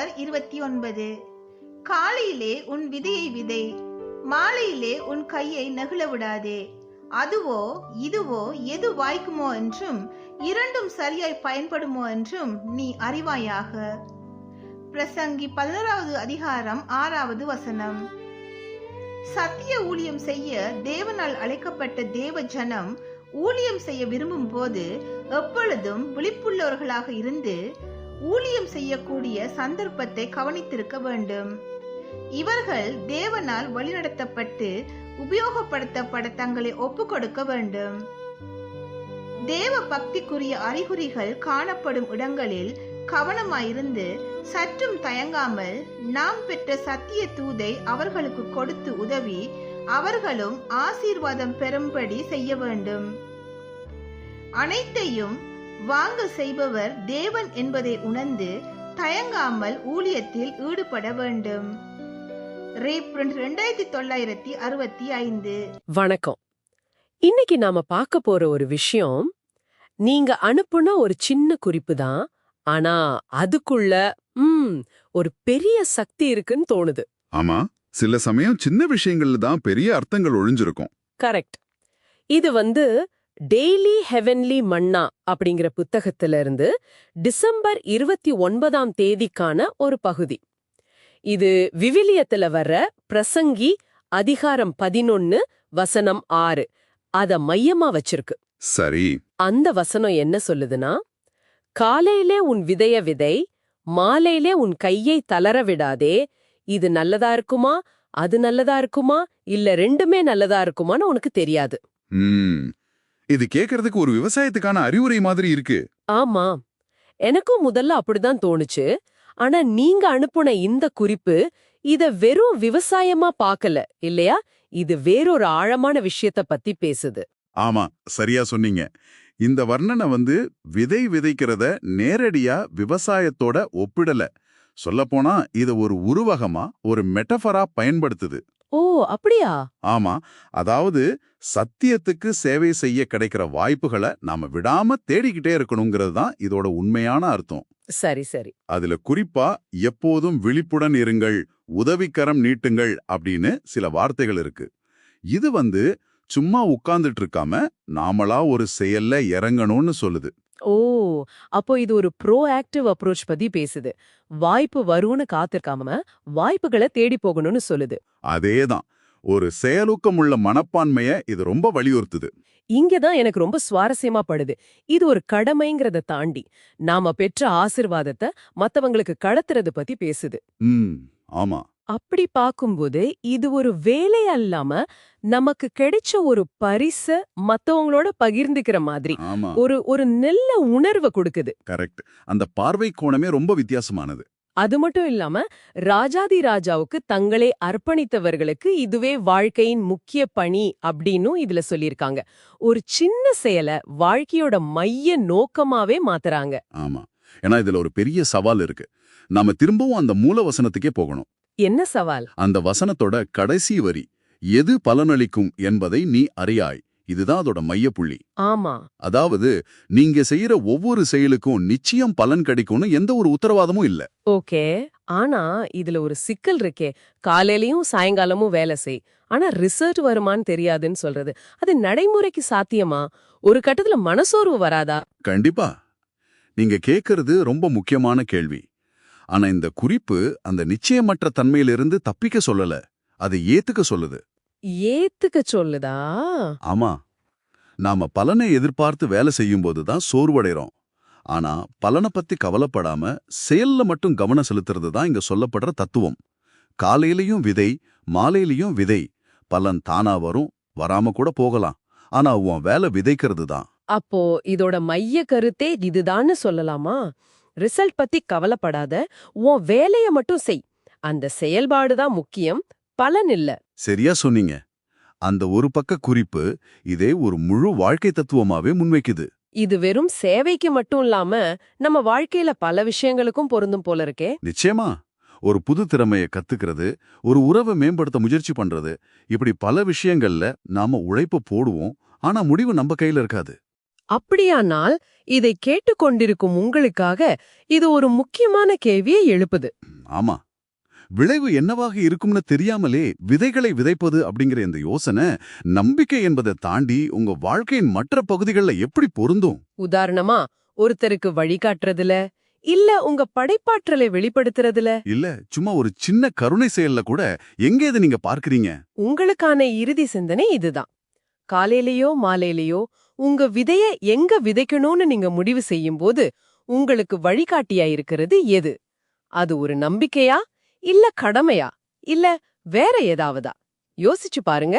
November இருபத்தி ஒன்பது. காலையிலே உன் விதையை விதை மாலையிலே உன் கையை நெகிழ விடாதே. அதுவோ இதுவோ எது வாய்க்குமோ என்றும் இரண்டும் சரியாய் பயன்படுமோ என்றும் நீ அறிவாயாக. பிரசங்கி பதினோராவது அதிகாரம் ஆறாவது வசனம். சத்திய ஊழியம் செய்ய தேவனால் அழைக்கப்பட்ட தேவ ஜனம் ஊழியம் செய்ய விரும்பும் போது எப்பொழுதும் விழிப்புள்ளவர்களாக இருந்து ஊழியம் செய்யக்கூடிய சந்தர்ப்பத்தை கவனித்திருக்க வேண்டும். இவர்கள் தேவனால் வழிநடத்தப்பட்டு உபயோகப்படுத்தப்பட தங்களை ஒப்புக்கொடுக்க வேண்டும். தேவ பக்திக்குரிய அறிகுறிகள் காணப்படும் இடங்களில் கவனமாயிருந்து சற்றும் தயங்காமல் நாம் பெற்ற சத்திய தூதை அவர்களுக்கு கொடுத்து உதவி அவர்களும் ஆசீர்வாதம் பெறும்படி செய்ய வேண்டும். அனைத்தையும் வாங்க செய்பவர் தேவன் என்பதை உணர்ந்து தயங்காமல் ஊழியத்தில் ஈடுபட வேண்டும். ரேப்ரண்ட் ரெண்டாயிரத்தி தொள்ளாயிரத்தி அறுபத்தி ஐந்து. வணக்கம். இன்னைக்கு நாம பார்க்க போற ஒரு விஷயம் நீங்க அனுப்புன ஒரு சின்ன குறிப்பு தான். ஆனா அதுக்குள்ள ம் ஒரு பெரிய சக்தி இருக்குன்னு தோணுது. ஆமா சில சமயம் சின்ன விஷயங்கள்ல தான் பெரிய அர்த்தங்கள் ஒழிஞ்சிருக்கும். கரெக்ட். இது வந்து டெய்லி ஹெவன்லி மன்னா அப்படிங்கிற புத்தகத்துல இருந்து டிசம்பர் இருபத்தி ஒன்பதாம் தேதிக்கான ஒரு பகுதி. இது விவிலியத்துல வர்ற பிரசங்கி அதிகாரம் பதினொன்னு வசனம் ஆறு. அத மையமா வச்சிருக்கு. சரி. அந்த வசனம் என்ன சொல்லுதுன்னா காலையிலே உன் விதைய விதை மாலையிலே உன் கையை தளர விடாதே. இது நல்லதா இருக்குமா? அது நல்லதா இருக்குமா? இல்ல ரெண்டுமே நல்லதா இருக்குமான்னு உனக்கு தெரியாது. இது கேக்குறதுக்கு ஒரு விவசாயத்துக்கான அறிவுரை மாதிரி இருக்கு. ஆமா. எனக்கும் முதல்ல அப்படிதான் தோணுச்சு. ஆனா நீங்க அனுப்புன இந்த குறிப்பு இத வெறும் விவசாயமா பார்க்கல இல்லையா? இது வேறொரு ஆழமான விஷயத்த பத்தி பேசுது. ஆமா சரியா சொன்னீங்க. இந்த வர்ணனை வந்து விதை விதைக்கிறத நேரடியா விவசாயத்தோட ஒப்பிடல. சொல்லப்போனா இத ஒரு உருவகமா ஒரு மெட்டஃபரா பயன்படுத்துது. ஓ அப்படியா? ஆமா. அதாவது சத்தியத்துக்கு சேவை செய்ய கிடைக்கிற வாய்ப்புகளை நாம விடாம தேடிக்கிட்டே இருக்கணுங்கிறது தான் இதோட உண்மையான அர்த்தம். சரி சரி. அதுல குறிப்பா எப்போதும் விழிப்புடன் இருங்கள் உதவிக்கரம் நீட்டுங்கள் அப்படின்னு சில வார்த்தைகள் இருக்கு. இது வந்து சும்மா உட்கார்ந்துட்டு இருக்காம நாமளா ஒரு செயல்ல இறங்கணும்னு சொல்லுது. ஓ! அப்போ இது ஒரு ப்ரோ ஆக்டிவ் அப்ரோச் பத்தி பேசுது. வாய்ப்பு வரும்னு காத்திருக்காம வாய்ப்புகளை தேடி போகணும்னு சொல்லுது. அதேதான். ஒரு செயலூக்கமுள்ள மனப்பான்மைய இது ரொம்ப வலியுறுத்துது. இங்கதான் எனக்கு ரொம்ப சுவாரஸ்யமா படுது. இது ஒரு கடமைங்கிறத தாண்டி நாம பெற்ற ஆசிர்வாதத்தை மத்தவங்களுக்கு கடத்துறது பத்தி பேசுது. ஆமா. அப்படி பாக்கும்போது இது ஒரு வேலை அல்லாம நமக்கு கிடைச்ச ஒரு பரிச மத்தவங்களோட பகிர்ந்துக்கிற மாதிரி. ஒரு ஒரு நல்ல உணர்வை கொடுக்குது. கரெக்ட். அந்த பார்வை கோணமே ரொம்ப வித்தியாசமானது. அது மட்டும் இல்லாம ராஜாதி ராஜாவுக்கு தங்களை அர்ப்பணித்தவர்களுக்கு இதுவே வாழ்க்கையின் முக்கிய பணி அப்படின்னும் இதுல சொல்லியிருக்காங்க. ஒரு சின்ன செயலை வாழ்க்கையோட மைய நோக்கமாவே மாத்துறாங்க. ஆமா. ஏன்னா இதுல ஒரு பெரிய சவால் இருக்கு. நாம திரும்பவும் அந்த மூல வசனத்துக்கே போகணும். என்ன சவால்? அந்த வசனத்தோட கடைசி வரி எது பலனளிக்கும் என்பதை நீ அறியாய். இதுதான் அதோட மையப்புள்ளி. ஆமா. அதாவது நீங்க செய்யற ஒவ்வொரு செயலுக்கும் நிச்சயம் பலன் கிடைக்கும்னு எந்த ஒரு உத்தரவாதமும் இல்ல. ஓகே. ஆனா இதுல ஒரு சிக்கல் இருக்கே. காலையிலயும் சாயங்காலமும் வேலை செய். ஆனா ரிசல்ட் வருமான்னு தெரியாதுன்னு சொல்றது. அது நடைமுறைக்கு சாத்தியமா? ஒரு கட்டத்துல மனசோர்வு வராதா? கண்டிப்பா. நீங்க கேக்குறது ரொம்ப முக்கியமான கேள்வி. ஆனா இந்த குறிப்பு அந்த நிச்சயமற்ற தன்மையிலிருந்து தப்பிக்க சொல்லல. அதை ஏத்துக்க சொல்லுது. ஏத்துக்க சொல்லுதா? ஆமா. நாம பலனை எதிர்பார்த்து வேலை செய்யும்போது தான் சோர்வடைறோம். ஆனா பலனை பத்தி கவலைப்படாம செயல்ல மட்டும் கவனம் செலுத்துறது தான் இங்க சொல்லப்படுற தத்துவம். காலையிலயும் விதை மாலையிலயும் விதை. பலன் தானா வரும் வராம கூட போகலாம். ஆனா உன் வேலை விதைக்கிறது தான். அப்போ இதோட மைய கருத்தே இதுதான்னு சொல்லலாமா? ரிசல்ட் பத்தி கவலைப்படாத உன் வேலைய மட்டும் செய். அந்த செயல்பாடு தான் முக்கியம் பலன் இல்ல. சரியா சொன்னீங்க. அந்த ஒரு பக்க குறிப்பு இதே ஒரு முழு வாழ்க்கை தத்துவமாவே முன்வைக்குது. இது வெறும் சேவைக்கு மட்டும் இல்லாம நம்ம வாழ்க்கையில பல விஷயங்களுக்கும் பொருந்தும் போல இருக்கே. நிச்சயமா. ஒரு புது திறமைய கத்துக்கிறது ஒரு உறவை மேம்படுத்த முயற்சி பண்றது இப்படி பல விஷயங்கள்ல நாம உழைப்பு போடுவோம் ஆனா முடிவு நம்ம கையில இருக்காது. அப்படியானால் இதை கேட்டுக்கொண்டிருக்கும் உங்களுக்காக இது ஒரு முக்கியமான கேள்வியை எழுப்புது. ஆமா. விளைவு என்னவாக இருக்கும்னு தெரியாமலே விதைகளை விதைப்பது அப்படிங்கிற இந்த யோசனை நம்பிக்கை என்பதை தாண்டி உங்க வாழ்க்கையின் மற்ற பகுதிகளில் எப்படி பொருந்தும்? உதாரணமா ஒருத்தருக்கு வழிகாட்டுறதுல இல்ல உங்க படைப்பாற்றலை வெளிப்படுத்துறதுல? இல்ல சும்மா ஒரு சின்ன கருணை செயல்ல கூட எங்க இதை நீங்க பார்க்கறீங்க? உங்களுக்கான இறுதி சிந்தனை இதுதான். காலையிலயோ மாலையிலயோ உங்க விதைய எங்க விதைக்கணும்னு நீங்க முடிவு செய்யும் போது உங்களுக்கு வழிகாட்டியா இருக்கிறது எது? அது ஒரு நம்பிக்கையா இல்ல கடமையா இல்ல வேற ஏதாவதா? யோசிச்சு பாருங்க.